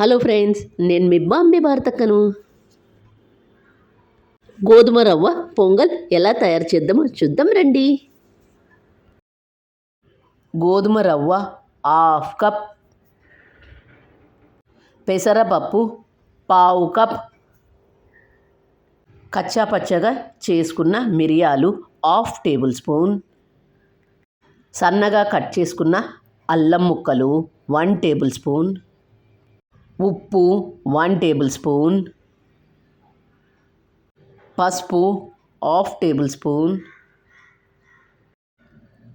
Hello friends నేను మీ బాంబే భారతక్కను గోధుమ రవ్వ పొంగల్ ఎలా తయారు చేద్దామో చూద్దాం రండి. గోధుమ రవ్వ హాఫ్ కప్. పెసరపప్పు పావు కప్. కచ్చా పచ్చగా చేసుకున్న మిరియాలు హాఫ్ టేబుల్ స్పూన్. సన్నగా కట్ చేసుకున్న అల్లం ముక్కలు వన్ టేబుల్ స్పూన్. ఉప్పు వన్ టేబుల్ స్పూన్. పసుపు హాఫ్ టేబుల్ స్పూన్.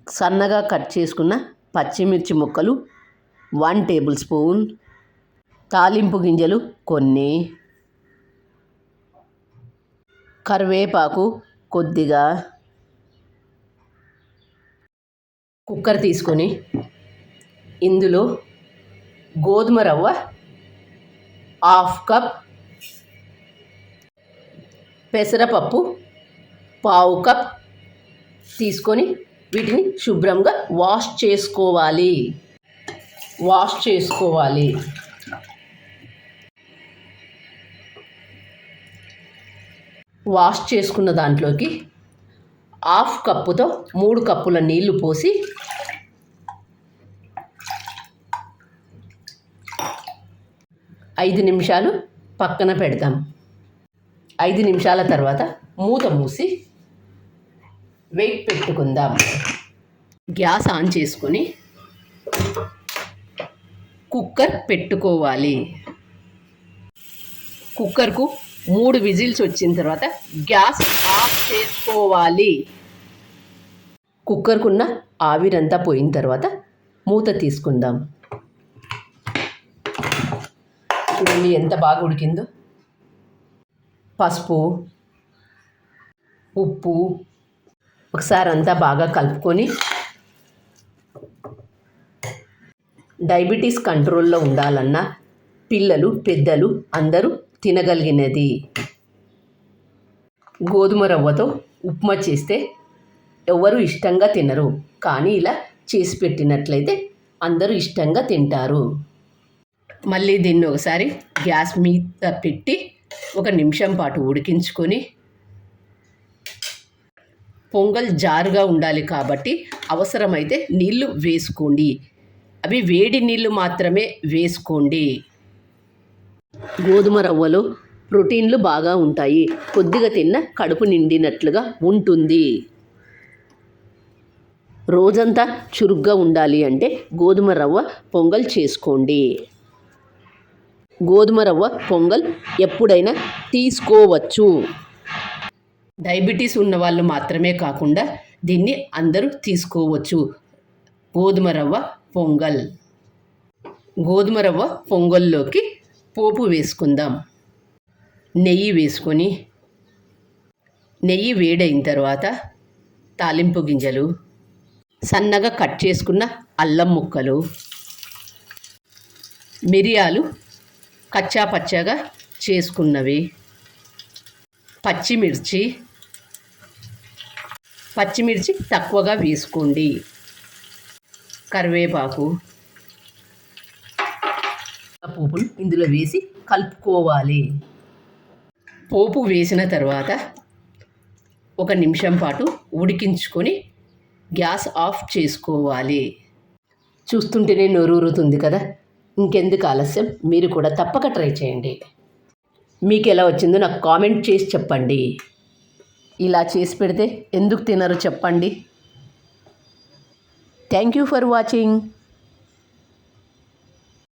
సన్నగా కట్ చేసుకున్న పచ్చిమిర్చి ముక్కలు వన్ టేబుల్ స్పూన్. తాలింపు గింజలు కొన్ని. కరివేపాకు కొద్దిగా. కుక్కర్ తీసుకొని ఇందులో గోధుమ రవ్వ హాఫ్ కప్ పెసరపప్పు పావు కప్ తీసుకొని వీటిని శుభ్రంగా వాష్ చేసుకోవాలి. వాష్ చేసుకోవాలి. వాష్ చేసుకున్న దాంట్లోకి హాఫ్ కప్పుతో మూడు కప్పుల నీళ్ళు పోసి ఐదు నిమిషాలు పక్కన పెడదాం. ఐదు నిమిషాల తర్వాత మూత మూసి వెయిట్ పెట్టుకుందాం. గ్యాస్ ఆన్ చేసుకొని కుక్కర్ పెట్టుకోవాలి. కుక్కర్కు మూడు విజిల్స్ వచ్చిన తర్వాత గ్యాస్ ఆఫ్ చేసుకోవాలి. కుక్కర్కున్న ఆవిరంతా పోయిన తర్వాత మూత తీసుకుందాం. చూడండి ఎంత బాగా ఉడికిందో? పసుపు ఉప్పు ఒకసారి అంతా బాగా కలుపుకొని డయాబెటీస్ కంట్రోల్లో ఉండాలన్నా పిల్లలు పెద్దలు అందరూ తినగలిగినది. గోధుమ రవ్వతో ఉప్మా చేస్తే ఎవరు ఇష్టంగా తినరు. కానీ ఇలా చేసి పెట్టినట్లయితే అందరూ ఇష్టంగా తింటారు. మళ్ళీ దీన్ని ఒకసారి గ్యాస్ మీద పెట్టి ఒక నిమిషం పాటు ఉడికించుకొని పొంగల్ జారుగా ఉండాలి కాబట్టి అవసరమైతే నీళ్ళు వేసుకోండి. అవి వేడి నీళ్ళు మాత్రమే వేసుకోండి. గోధుమ రవ్వలో ప్రోటీన్లు బాగా ఉంటాయి. కొద్దిగా తిన్న కడుపు నిండినట్లుగా ఉంటుంది. రోజంతా చురుగ్గా ఉండాలి అంటే గోధుమ రవ్వ పొంగల్ చేసుకోండి. గోధుమ రవ్వ పొంగల్ ఎప్పుడైనా తీసుకోవచ్చు. డయాబెటీస్ ఉన్న వాళ్ళు మాత్రమే కాకుండా దీన్ని అందరూ తీసుకోవచ్చు. గోధుమ రవ్వ పొంగల్. గోధుమ రవ్వ పొంగల్లోకి పోపు వేసుకుందాం. నెయ్యి వేసుకొని నెయ్యి వేడైన తర్వాత తాలింపు గింజలు సన్నగా కట్ చేసుకున్న అల్లం ముక్కలు మిరియాలు కచ్చా పచ్చగా చేసుకున్నవి. పచ్చిమిర్చి. పచ్చిమిర్చి తక్కువగా వేసుకోండి. కరివేపాకు. పోపులు ఇందులో వేసి కలుపుకోవాలి. పోపు వేసిన తర్వాత ఒక నిమిషం పాటు ఉడికించుకొని గ్యాస్ ఆఫ్ చేసుకోవాలి. చూస్తుంటేనే నొరూరుతుంది కదా? ఇంకెందుకు ఆలస్యం? మీరు కూడా తప్పక ట్రై చేయండి. మీకు ఎలా వచ్చిందో నాకు కామెంట్ చేసి చెప్పండి. ఇలా చేసి పెడితే ఎందుకు తినరు చెప్పండి. Thank you for watching.